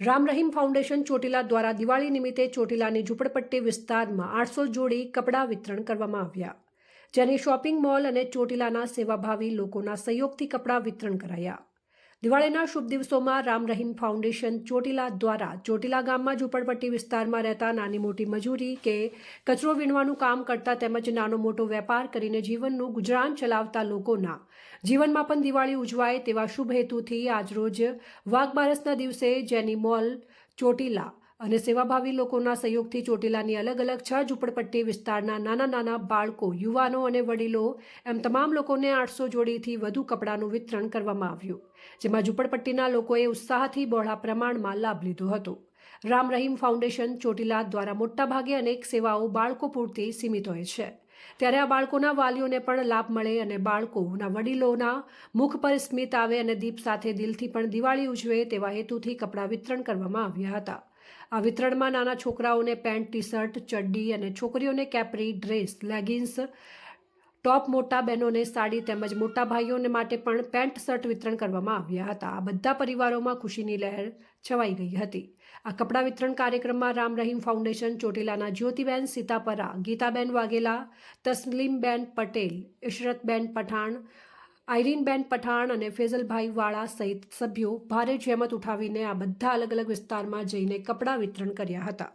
Ram Rahim foundation Chotila દ્વારા દિવાળી નિમિત્તે ચોટીલાની ઝૂંપડપટ્ટી વિસ્તારમાં આઠસો જોડી કપડાં વિતરણ કરવામાં આવ્યા. જેની શોપિંગ મોલ અને ચોટીલાના સેવાભાવી લોકોના સહયોગથી કપડાં વિતરણ કરાયા. દિવાળીના શુભ દિવસોમાં રામ રહીમ ફાઉન્ડેશન ચોટીલા દ્વારા ચોટીલા ગામમાં ઝૂંપડપટ્ટી વિસ્તારમાં રહેતા નાની મોટી મજૂરી કે કચરો વીણવાનું કામ કરતા તેમજ નાનો મોટો વેપાર કરીને જીવનનું ગુજરાન ચલાવતા લોકોના જીવનમાં પણ દિવાળી ઉજવાય તેવા શુભ હેતુથી આજરોજ વાઘબારસના દિવસે જેની મોલ ચોટીલા અને સેવાભાવી લોકોના સહયોગથી ચોટીલાની અલગ અલગ છ ઝૂંપડપટ્ટી વિસ્તારના નાના નાના બાળકો, યુવાનો અને વડીલો, એમ તમામ લોકોને આઠસો જોડીથી વધુ કપડાનું વિતરણ કરવામાં આવ્યું, જેમાં ઝૂંપડપટ્ટીના લોકોએ ઉત્સાહથી બહોળા પ્રમાણમાં લાભ લીધો હતો. રામ રહીમ ફાઉન્ડેશન ચોટીલા દ્વારા મોટાભાગે અનેક સેવાઓ બાળકો પૂરતી સીમિત હોય છે. ત્યારે આ બાળકોના વાલીઓને પણ લાભ મળે અને બાળકોના વડીલોના મુખ પર સ્મિત આવે અને દીપ સાથે દિલથી પણ દિવાળી ઉજવે તેવા હેતુથી કપડાં વિતરણ કરવામાં આવ્યા હતા. આ વિતરણમાં નાના છોકરાઓને પેન્ટ ટી શર્ટ ચડ્ડી અને છોકરીઓને કેપરી ડ્રેસ લેગિન્સ ટોપ મોટા બહેનોને સાડી તેમજ મોટા ભાઈઓને માટે પણ પેન્ટ, શર્ટ વિતરણ કરવામાં આવ્યા હતા. આ બધા પરિવારોમાં ખુશીની લહેર છવાઈ ગઈ હતી. આ કપડાં વિતરણ કાર્યક્રમમાં રામ રહીમ ફાઉન્ડેશન, ચોટીલાના જ્યોતિબેન, સીતાપરા, ગીતાબેન વાઘેલા, તસ્લીમબેન પટેલ ઇશરતબેન પઠાણ આઈરીનબેન પઠાણ અને ફેઝલભાઈ વાળા સહિત સભ્યો ભારે જહેમત ઉઠાવીને આ બધા અલગ અલગ વિસ્તારમાં જઈને કપડાં વિતરણ કર્યા હતા.